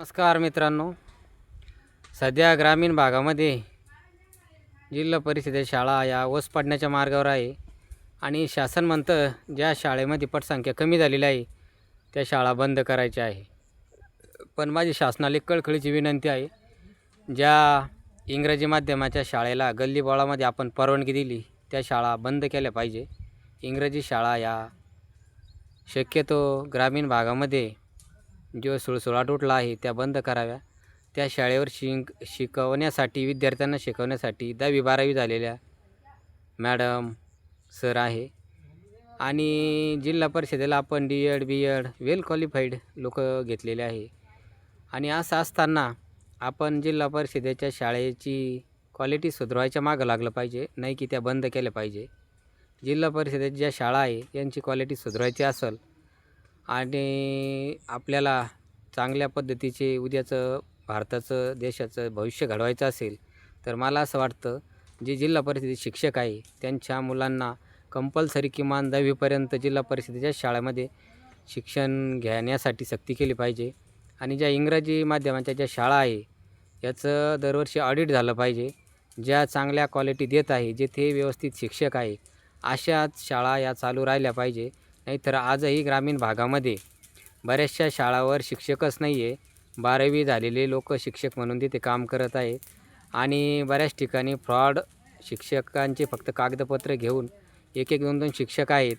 नमस्कार मित्रांनो. सध्या ग्रामीण भागामध्ये जिल्हा परिषदेच्या शाळा या ओस पडण्याच्या मार्गावर आहे आणि शासन म्हणतं ज्या शाळेमध्ये पटसंख्या कमी झालेली आहे त्या शाळा बंद करायच्या आहे. पण माझी शासनाला कळखळीची कळकळीची विनंती आहे ज्या इंग्रजी माध्यमाच्या शाळेला गल्लीबोळामध्ये आपण परवानगी दिली त्या शाळा बंद केल्या पाहिजे. इंग्रजी शाळा या शक्यतो ग्रामीण भागामध्ये जो सुळसुळा तुटला आहे त्या बंद कराव्या. त्या शाळेवर शिंक शिकवण्यासाठी विद्यार्थ्यांना शिकवण्यासाठी दहावी बारावी झालेल्या मॅडम सर आहे. आणि जिल्हा परिषदेला आपण D Ed B Ed well qualified लोक घेतलेले आहे. आणि असं असताना आपण जिल्हा परिषदेच्या शाळेची क्वालिटी सुधारवायच्या मागं लागलं पाहिजे नाही की त्या बंद केल्या पाहिजे. जिल्हा परिषदेच्या ज्या शाळा आहे यांची क्वालिटी सुधारायची असेल आणि आपल्याला चांगल्या पद्धतीचे उद्याचं भारताचं देशाचं भविष्य घडवायचं असेल तर मला असं वाटतं जे जिल्हा परिषदेचे शिक्षक आहे त्यांच्या मुलांना कंपल्सरी किमान दहावीपर्यंत जिल्हा परिषदेच्या शाळेमध्ये शिक्षण घेण्यासाठी सक्ती केली पाहिजे. आणि ज्या इंग्रजी माध्यमाच्या ज्या शाळा आहे याचं दरवर्षी ऑडिट झालं पाहिजे. ज्या चांगल्या क्वालिटी देत आहे जेथे व्यवस्थित शिक्षक आहे अशाच शाळा या चालू राहिल्या पाहिजे. नाहीतर आजही ग्रामीण भागामध्ये बऱ्याचशा शाळावर शिक्षकच नाही आहे बारावी झालेले लोक शिक्षक म्हणून तिथे काम करत आहे आणि बऱ्याच ठिकाणी फ्रॉड शिक्षकांचे फक्त कागदपत्र घेऊन एक एक दोन दोन शिक्षक आहेत.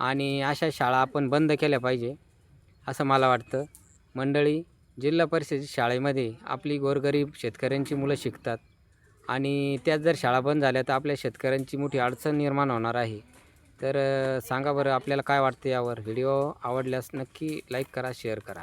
आणि अशा शाळा आपण बंद केल्या पाहिजे असं मला वाटतं. मंडळी जिल्हा परिषद शाळेमध्ये आपली गोरगरीब शेतकऱ्यांची मुलं शिकतात. आणि त्याच जर शाळा बंद झाल्या तर आपल्या शेतकऱ्यांची मोठी अडचण निर्माण होणार आहे. तर सांगा बरं आपल्याला काय वाटतं यावर? व्हिडिओ आवडल्यास नक्की लाईक करा शेअर करा.